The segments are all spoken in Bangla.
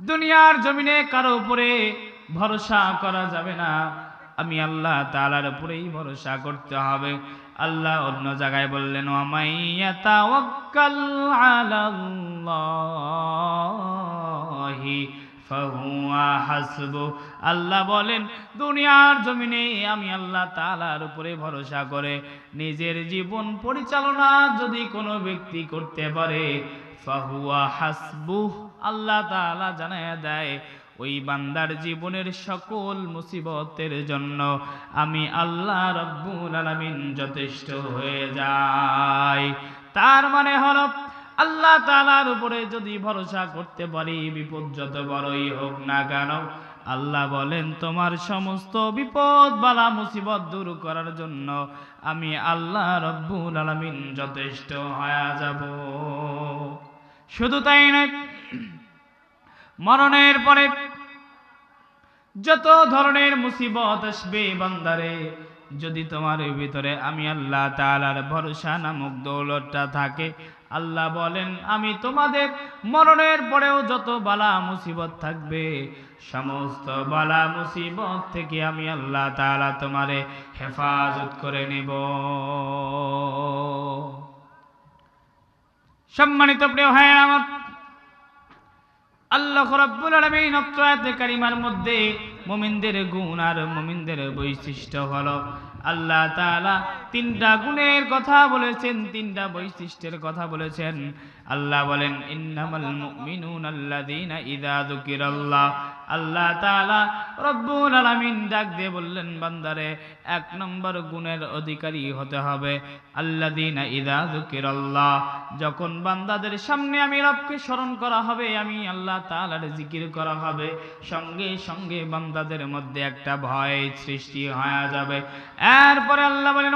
দুনিয়ার জমিনে কারও উপরে ভরসা করা যাবে না। আমি আল্লাহ তালার উপরেই ভরসা করতে হবে। আল্লাহ অন্য জায়গায় বললেন আল্লাহ বলেন, দুনিয়ার জমিনে আমি আল্লাহ তাআলার উপরে ভরসা করে নিজের জীবন পরিচালনা যদি কোনো ব্যক্তি করতে পারে, ফাহুয়া হাসবু। আল্লাহ তাআলা জানায় দেয়, ওই বান্দার জীবনের সকল মুসিবতের জন্য আমি আল্লাহ রব্বুল আলামিন যথেষ্ট হয়ে যাই। তার মানে হলো, আল্লাহ তাআলার উপরে যদি ভরসা করতে পারি বিপদ যত বড়ই হোক না কেন, আল্লাহ বলেন, তোমার সমস্ত বিপদ বালা মুসিবত দূর করার জন্য আমি আল্লাহ রব্বুল আলামিন যথেষ্ট হয়ে যাব। শুধু তাই নয় মরণের পরে যত ধরনের মুসিবত আসবে বান্দারে, যদি তোমার ভিতরে আমি আল্লাহ তাআলার ভরসা নামক দৌলতটা থাকে, আল্লাহ বলেন, আমি তোমাদের মরণের পরেও যত বালা মুসিবত থাকবে, সমস্ত বালা মুসিবত থেকে আমি আল্লাহ তালা তোমারে হেফাজত করে নেব। সম্মানিত প্রিয় হয় আমার আল্লাহ রাব্বুল আলামিন অক্তয়াতে কারিমার মধ্যে মুমিনদের গুণ আর মুমিনদের বৈশিষ্ট্য হলো আল্লাহ তাআলা তিনটা গুণের কথা বলেছেন, তিনটা বৈশিষ্ট্যের কথা বলেছেন। আল্লাহ বলেন, ইন্নামাল মুমিনুনা আল্লাযীনা ইযা যুকিরাল্লাহ। আল্লাহ তাআলা রব্বুল আলামিন ডাক দিয়ে বললেন, বান্দারে, এক নম্বর গুণের অধিকারী হতে হবে আল্লাযীনা ইযা যুকিরাল্লাহ। যখন বান্দাদের সামনে আমি রবকে স্মরণ করা হবে, আমি আল্লাহ তাআলার জিকির করা হবে, সঙ্গে সঙ্গে বান্দাদের মধ্যে একটা ভয় সৃষ্টি হয়ে যাবে। এরপরে আল্লাহ বলেন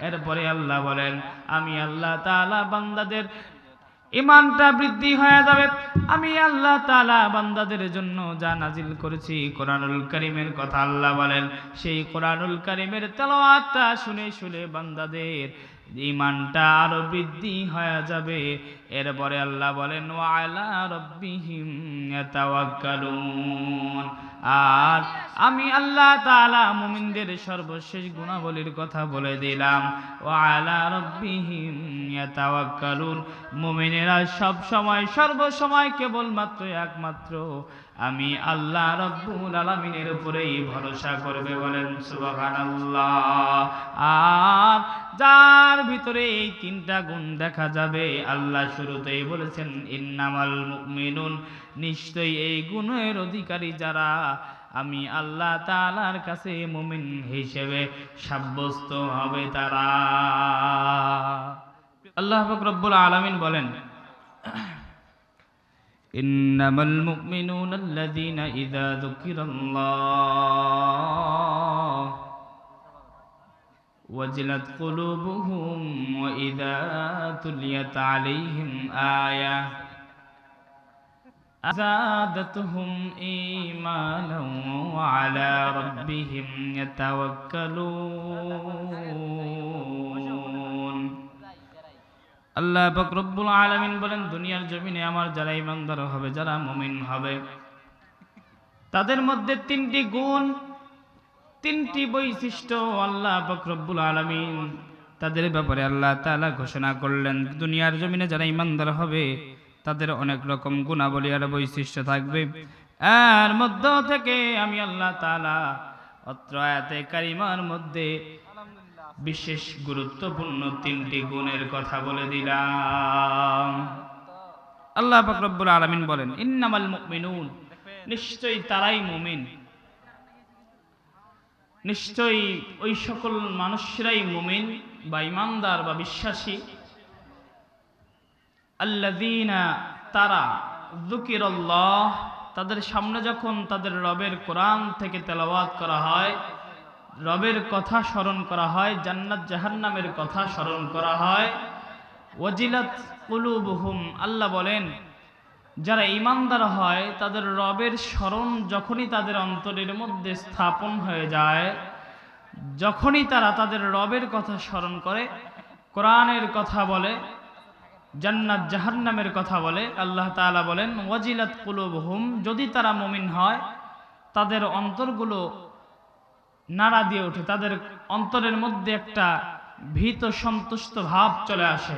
এরপরে আল্লাহ বলেন, আমি আল্লাহ তাআলা বান্দাদের ইমানটা বৃদ্ধি হয়ে যাবে। আমি আল্লাহ তালা বান্দাদের জন্য যা নাজিল করেছি কোরআনুল করিমের কথা আল্লাহ বলেন। সেই কোরআনুল করিমের তেলাওয়াতটা শুনে শুনে বান্দাদের ইমানটা আরও বৃদ্ধি হয়ে যাবে। এরপরে আল্লাহ বলেন আর আমি আল্লাহ তাআলা মুমিনদের সর্বশেষ গুণাবলীর কথা বলে দিলাম। ওয়ালা রব্বিহিম ইয়াতাওয়াক্কালুন মুমিনেরা সব সময় সর্বসময় কেবলমাত্র একমাত্র। আমি আল্লাহ রব্বুল আলামিনের উপরেই ভরসা করবে বলেন সুবহানাল্লাহ। আর যার ভিতরে এই তিনটা গুণ দেখা যাবে, আল্লাহ শুরুতেই বলেছেন, ইন্নামাল মুমিনুন। নিশ্চয়ই এই গুণের অধিকারী যারা। আমি আল্লাহ তাআলার কাছে মুমিন হিসেবে সাব্যস্ত হবে তারা। আল্লাহ পাক রব্বুল আলামিন বলেন إنما المؤمنون الذين إذا ذكر الله وجلت قلوبهم وإذا تليت عليهم آية زادتهم إيمانا وعلى ربهم يتوكلون আল্লাহ পাক রব্বুল আলামিন বলেন, দুনিয়ার জমিনে আমার যারা ইমানদার হবে, যারা মুমিন হবে, তাদের মধ্যে তিনটি গুণ, তিনটি বৈশিষ্ট্য আল্লাহ পাক রব্বুল আলামিন তাদের ব্যাপারে আল্লাহ তাআলা ঘোষণা করলেন। দুনিয়ার জমিনে যারা ইমানদার হবে, তাদের অনেক রকম গুণাবলী আর বৈশিষ্ট্য থাকবে। আর মধ্য থেকে আমি আল্লাহ তাআলা অত্র আয়াতে কারিমার মধ্যে বিশেষ গুরুত্বপূর্ণ তিনটি গুণের কথা বলে দিলাম। আল্লাহ পাক রব্বুল আলামিন বলেন, ইন্নামাল মুমিনুন। নিশ্চয়ই তারাই মুমিন। নিশ্চয়ই ওই সকল মানুষরাই মুমিন বা ইমানদার বা বিশ্বাসী। আল্লাযীনা তারা যুকিরাল্লাহ, তাদের সামনে যখন তাদের রবের কোরআন থেকে তেলাওয়াত করা হয় রবের কথা স্মরণ করা হয়, জান্নাত জাহান্নামের কথা স্মরণ করা হয়। ওয়াজিলাত কুলুবুহুম, আল্লাহ বলেন, যারা ইমানদার হয়, তাদের রবের স্মরণ যখনই তাদের অন্তরের মধ্যে স্থাপন হয়ে যায়, যখনই তারা তাদের রবের কথা স্মরণ করে, কোরআনের কথা বলে, জান্নাত জাহান্নামের কথা বলে, আল্লাহ তাআলা বলেন, ওয়াজিলাত কুলুবহুম, যদি তারা মুমিন হয়, তাদের অন্তরগুলো নাড়া দিয়ে ওঠে। তাদের অন্তরের মধ্যে একটা ভীত সন্তুষ্ট ভাব চলে আসে।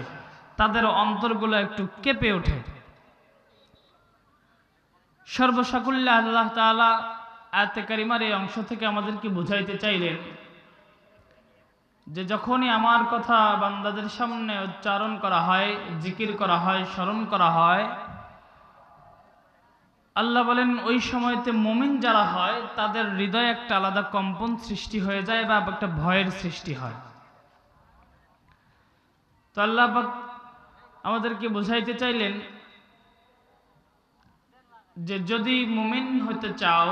তাদের অন্তরগুলো একটু কেঁপে ওঠে। সর্বসাকুল্যে আল্লাহ তাআলা আয়াতে কারিমার এই অংশ থেকে আমাদেরকে বুঝাইতে চাইলেন যে যখনই আমার কথা বান্দাদের সামনে উচ্চারণ করা হয়, জিকির করা হয়, স্মরণ করা হয় আল্লাহ বলেন, ওই সময়তে মমিন যারা হয়, তাদের হৃদয়ে একটা আলাদা কম্পন সৃষ্টি হয়ে যায় বা একটা ভয়ের সৃষ্টি হয়। তো আল্লাহ আমাদেরকে বোঝাইতে চাইলেন যে, যদি মুমিন হতে চাও,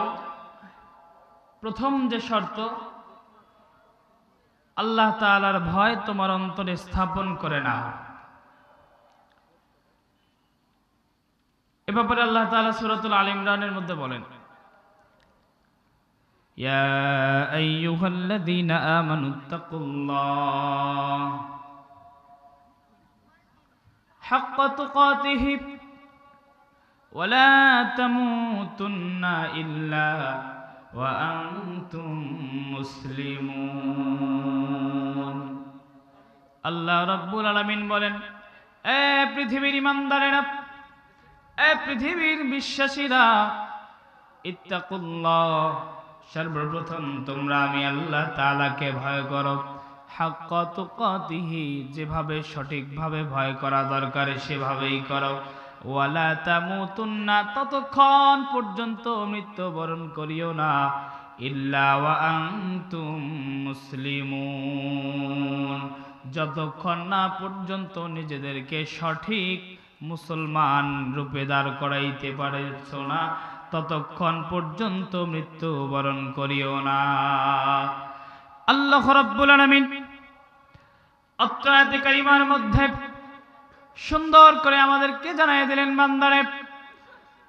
প্রথম যে শর্ত, আল্লাহ তাআলার ভয় তোমার অন্তরে স্থাপন করে নাও। এ ব্যাপারে আল্লাহ তাআলা সূরাতুল আল ইমরানের মধ্যে বলেন ইয়া আইয়ুহাল্লাযীনা আমানুত্তাকুল্লাহ হাক্কা তুকাতিহি ওয়ালা তামুতুন্না ইল্লা وأنتم مسلمون আল্লাহ রব্বুল আলামিন বলেন এ পৃথিবীর ইমানদারেরা এ পৃথিবীর বিশ্বাসীরা, ইত্তাকুল্লাহ, সর্বপ্রথম তোমরা আমি আল্লাহ তাআলাকে ভয় করো। হাক্কা তুকাতিহি, যেভাবে সঠিকভাবে ভয় করা দরকার সেভাবেই করো। ওয়ালা তামুতুন্না, ততক্ষণ পর্যন্ত মৃত্যুবরণ করিও না। ইল্লা ওয়া আনতুম যতক্ষণ না পর্যন্ত নিজেদেরকে সঠিক মুসলমান রূপে দাঁড় করাইতে পারছ না, ততক্ষণ পর্যন্ত মৃত্যুবরণ করিও না। আল্লাহ রাব্বুল আলামিন অত্র আয়াতে কারিমার মধ্যে সুন্দর করে আমাদেরকে জানাই দিলেন, বান্দারে,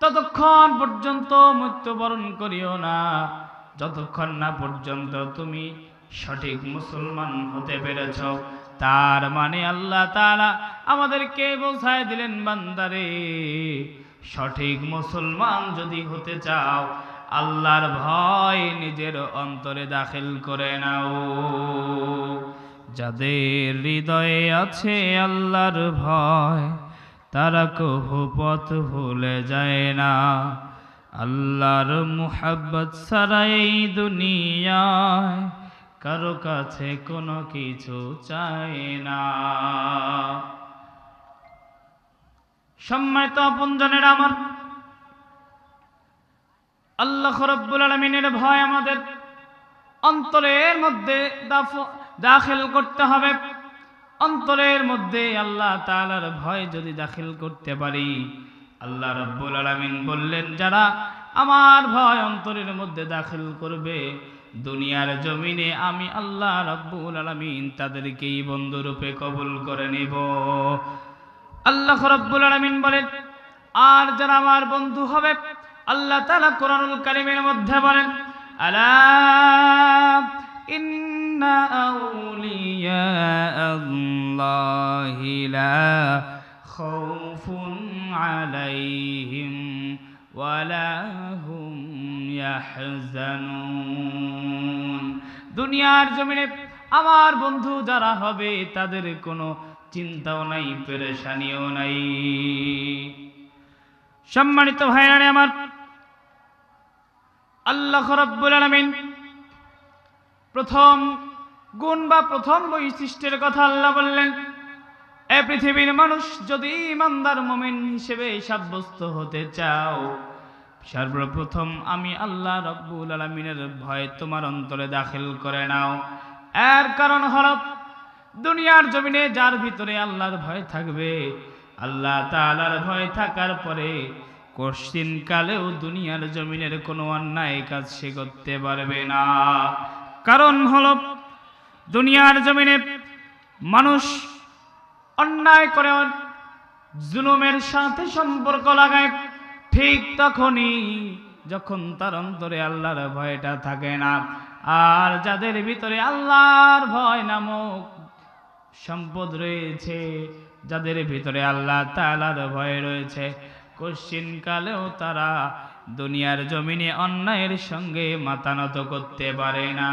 ততক্ষণ পর্যন্ত মৃত্যুবরণ করিও না, যতক্ষণ না পর্যন্ত তুমি সঠিক মুসলমান হতে পেরেছ। তার মানে আল্লাহ তাআলা আমাদেরকে বোঝায় দিলেন, বান্দারে, সঠিক মুসলমান যদি হতে চাও, আল্লাহর ভয় নিজের অন্তরে দাখিল করে নাও। যাদের হৃদয়ে আছে আল্লাহর ভয়, তারা কহু পথ ভুলে যায় না। আল্লাহর মুহাব্বত এই দুনিয়ায় কারও কাছে কোনো কিছু চায় না। সম্মানিত আপনজনের আমার, আল্লাহ রব্বুল আলমিনের ভয় আমাদের অন্তরের মধ্যে দাখিল করতে হবে। অন্তরের মধ্যে আল্লাহ তাআলার ভয় যদি দাখিল করতে পারি, আল্লাহ রব্বুল আলামিন বললেন, যারা আমার ভয় অন্তরের মধ্যে দাখিল করবে দুনিয়ার জমিনে আমি আল্লাহ রব্বুল আলামিন তাদেরকেই বন্ধুরূপে কবুল করে নিব। আল্লাহ রব্বুল আলামিন বলেন, আর যারা আমার বন্ধু হবে, আল্লাহ তাআলা কোরআনুল কারীমের মধ্যে বলেন, আলা ইন্না আউলিয়া আল্লাহি লা খাউফুন আলাইহিম ওয়ালা হুম ইয়াহজানুন। দুনিয়ার জমিনে আমার বন্ধু যারা হবে, তাদের কোনো চিন্তাও নাই, পেরেশানিও নাই। সম্মানিত ভাইরানে আমার আল্লাহ রব্বুল আলামিন প্রথম গুণ বা প্রথম বৈশিষ্ট্যের কথা আল্লাহ বললেন, এ পৃথিবীর মানুষ যদি ইমানদার মমিন হিসেবে সাব্যস্ত হতে চাও সর্বপ্রথম আমি আল্লাহ রব্বুল আলমিনের ভয় তোমার অন্তরে দাখিল করে নাও। এর কারণ হল দুনিয়ার জমিনে যার ভিতরে আল্লাহর ভয় থাকবে, আল্লাহ তাআলার ভয় থাকার পরে কশিন কালেও দুনিয়ার জমিনের কোনো অন্যায় কাজ সে করতে পারবে না। কারণ হল দুনিয়ার জমিনে মানুষ অন্যায় করে, জুলুমের সাথে সম্পর্ক লাগায় ঠিক তখনই যখন তার অন্তরে আল্লাহর ভয়টা থাকে না, আর যাদের ভিতরে আল্লাহর ভয় নামক সম্পদ রয়েছে, যাদের ভিতরে আল্লাহ তাআলার ভয় রয়েছে, কশ্চিন কালেও তারা দুনিয়ার জমিনে অন্যায়ের সঙ্গে মাতানত করতে পারে না।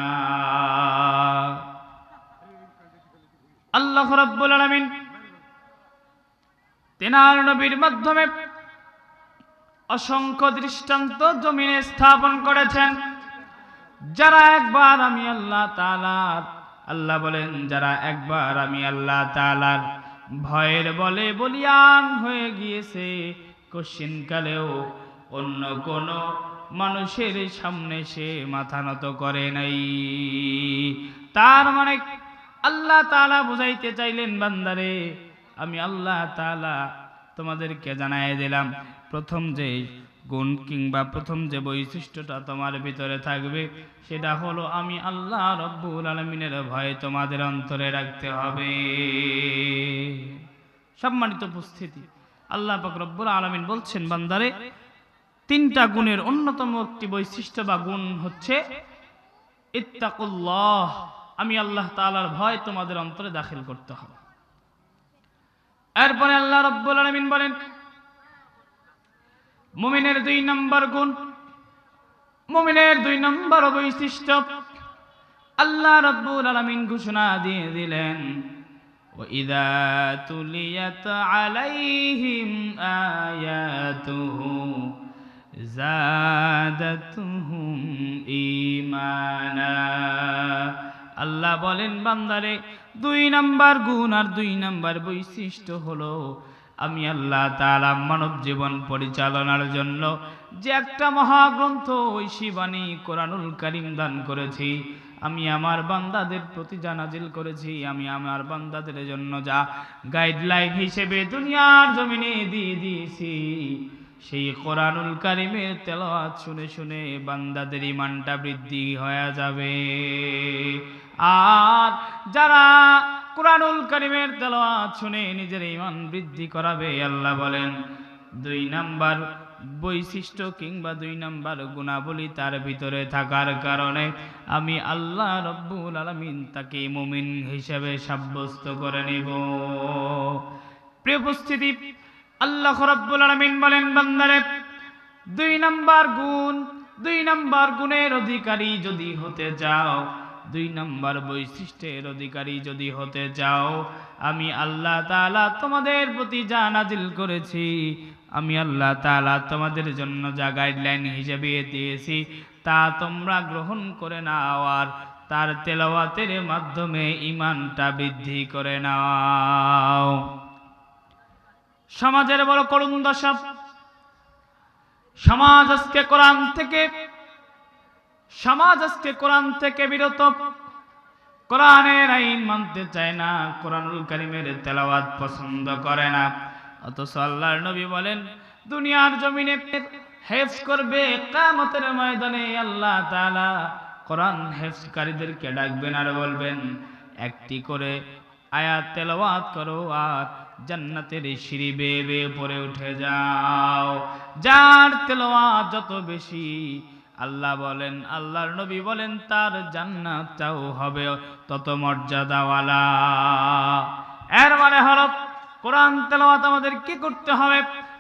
আল্লাহ রাব্বুল আলামিন তেনার নবীর মাধ্যমে অসংখ্য দৃষ্টান্ত জমিনে স্থাপন করেছেন। যারা একবার আমি আল্লাহ তালার আল্লাহ বলেন, যারা একবার আমি আল্লাহ তালার ভয়ের বলে বলিয়ান হয়ে গিয়েছে কশিন কালেও অন্য কোন মানুষের সামনে সে মাথা নত করে নাই। তার মানে আল্লাহ তাআলা বুঝাইতে চাইলেন, বান্দারে, আমি আল্লাহ তাআলা তোমাদেরকে জানাই দিলাম প্রথম যে গুণ কিংবা প্রথম যে বৈশিষ্ট্যটা তোমার ভিতরে থাকবে, সেটা হলো আমি আল্লাহ রব্বুল আলমিনের ভয় তোমাদের অন্তরে রাখতে হবে। সম্মানিত উপস্থিতি, আল্লাহ রব্বুল আলমিন বলছেন, বান্দারে, তিনটা গুণের অন্যতম একটি বৈশিষ্ট্য বা গুণ হচ্ছে ইত্তাকুল্লাহ, আমি আল্লাহ তালার ভয় তোমাদের অন্তরে দাখিল করতে হবে। এরপরে আল্লাহ রব্বুল আলামিন বলেন মুমিনের দুই নম্বর গুণ মুমিনের দুই নম্বর বৈশিষ্ট্য আল্লাহ রব্বুল আলামিন ঘোষণা দিয়ে দিলেন وإذا تليت عليهم آياته زادتهم إيمانا আল্লাহ বলেন বান্দারে দুই নাম্বার গুণ আর দুই নাম্বার বৈশিষ্ট্য হলো আমি আল্লাহ তাআলা মানব জীবন পরিচালনার জন্য যে একটা মহাগ্রন্থ ঐশীবাণী কোরআনুল কারিম দান করেছি। আমি আমার বান্দাদের প্রতি জানাজিল করেছি, আমি আমার বান্দাদের জন্য যা গাইডলাইন হিসেবে দুনিয়ার জমিনে দিয়ে দিয়েছি, সেই কোরআনুল কারিমের তেলাওয়াত শুনে শুনে বান্দাদের ইমানটা বৃদ্ধি হয়ে যাবে। আর যারা কোরআনুল কারিমের তেলাওয়াত শুনে নিজের ইমান বৃদ্ধি করাবে, আল্লাহ বলেন। দুই নাম্বার বৈশিষ্ট্য কিংবা দুই নাম্বার গুণাবলী তার ভিতরে থাকার কারণে আমি আল্লাহ রব্বুল আলমিন তাকে মুমিন হিসেবে সাব্যস্ত করে নিব। প্রিয় উপস্থিতি, আল্লাহ রব্বুল আলমিন বলেন, বান্দারে, দুই নাম্বার গুণ, দুই নাম্বার গুণের অধিকারী যদি হতে চাও দুই নাম্বার বৈশিষ্ট্যের অধিকারী যদি হতে চাও, আমি আল্লাহ তাআলা তোমাদের প্রতি যা নাজিল করেছি, আমি আল্লাহ তাআলা তোমাদের জন্য যা গাইডলাইন হিসেবে দিয়েছি, তা তোমরা গ্রহণ করে নাও আর তার তেলাওয়াতের মাধ্যমে ইমানটা বৃদ্ধি করে নাও। সমাজের বড় করুণ দশা, সমাজ আজকে কোরআন থেকে সমাজ আজকে কোরআন থেকে বিরত। কোরআনের আইন মানতে চায় না, কোরআনুল কারিমের তেলাওয়াত পছন্দ করে না। অথচ আল্লাহর নবী বলেন, দুনিয়ার জমিনে হেফ করবে কামতের ময়দানে আল্লাহ তালা কোরআন হেফকারীদেরকে ডাকবেন আর বলবেন, একটি করে আয়াত তেলাওয়াত করো আর জান্নাতের সিঁড়ি বেয়ে বেয়ে পরে উঠে যাও। যার তেলাওয়াত যত বেশি আল্লাহ বলেন, আল্লাহর নবী বলেন, তার জান্নাতটাও হবে তত মর্যাদাওয়ালা। এর মানে হলো, কোরআন তেলাওয়াত আমাদের কি করতে হবে?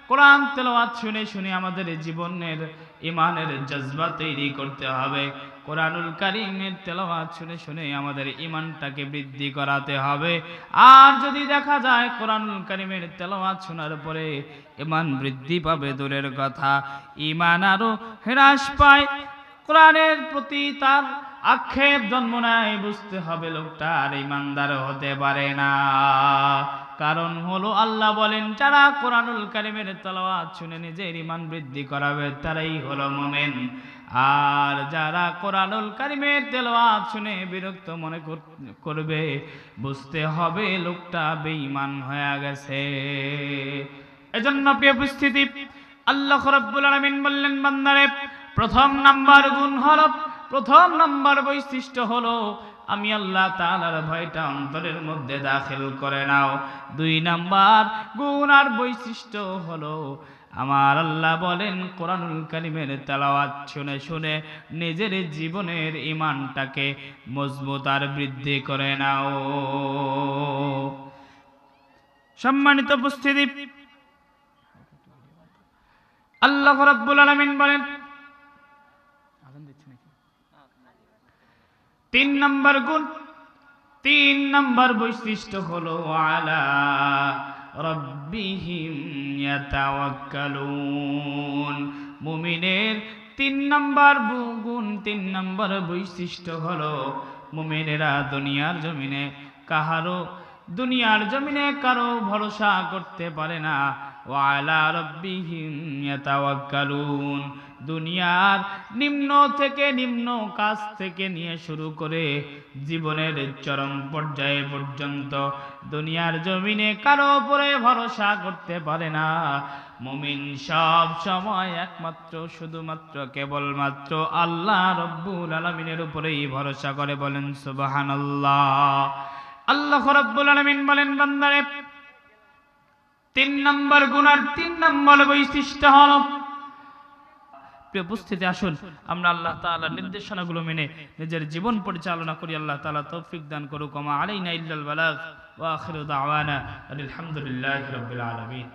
কোরআন তেলাওয়াত শুনে শুনে আমাদের জীবনের ইমানের জজবা তৈরি করতে হবে। কোরআনুল কারিমের তেলাওয়াত শুনে শুনে আমাদের ইমানটাকে বৃদ্ধি করাতে হবে। আর যদি দেখা যায় কোরআনুল কারিমের তেলাওয়াত শোনার পরে ইমান বৃদ্ধি পাবে, দূরের কথা। ইমান আরও হ্রাস পায়। কোরআনের প্রতি তার আক্ষেপ জন্ম নেয়, বুঝতে হবে লোকটা আর ইমানদার হতে পারে না। কারণ হলো আল্লাহ বলেন, যারা কোরআনুল কারিমের তেলাওয়াত শুনে নিজের ইমান বৃদ্ধি করাবে, তারাই হলো মোমেন। আর যারা কোরআনুল কারিমের তেলাওয়াত শুনে বিরক্ত মনে কর- করবে, বুঝতে হবে লোকটা বেঈমান হয়ে গেছে। এজন্য প্রিয় উপস্থিতি, আল্লাহ রাব্বুল আলামিন বললেন, বান্দারে, প্রথম নাম্বার গুণ হলো, প্রথম নাম্বার বৈশিষ্ট্য হলো আমি আল্লাহ তাআলার ভয়টা অন্তরের মধ্যে দাখিল করে নাও। দুই নাম্বার, গুণ আর বৈশিষ্ট্য হলো, আমার আল্লাহ বলেন কোরআনুল কারিমের তেলাওয়াত শুনে শুনে নিজের জীবনের ইমানটাকে মজবুত আর বৃদ্ধি করে নাও। সম্মানিত উপস্থিতি, আল্লাহ রাব্বুল আলামিন বলেন তিন নম্বর গুণ, তিন নম্বর বৈশিষ্ট্য হলো, আলা মুমিনের তিন নম্বর গুণ, তিন নম্বর বৈশিষ্ট্য হলো, মুমিনেরা দুনিয়ার জমিনে কাহারও, দুনিয়ার জমিনে কারও ভরসা করতে পারে না। ওয়ালা রব্বিহিম ইয়াতাওয়াক্কালুন। দুনিয়ার নিম্ন থেকে নিম্ন কাজ থেকে নিয়ে শুরু করে জীবনের চরম পর্যায়ে পর্যন্ত দুনিয়ার জমিনে কারও উপরে ভরসা করতে পারে না। মুমিন সব সময় একমাত্র, শুধুমাত্র, কেবলমাত্র আল্লাহ রব্বুল আলমিনের উপরেই ভরসা করে বলেন, সুবহানাল্লাহ। আল্লাহ রব্বুল আলমিন বলেন, বান্দারে তিন নম্বর গুনার তিন নম্বর বৈশিষ্ট্য হল উপস্থিতি, আসুন আমরা আল্লাহ তাআলার নির্দেশনাগুলো মেনে নিজের জীবন পরিচালনা করি। আল্লাহ তাআলা তৌফিক দান করুক। আমা আলাইনা ইল্লাল বালাগ। ওয়া আখিরু দাওয়ানা আলহামদুলিল্লাহি রাব্বিল আলামিন।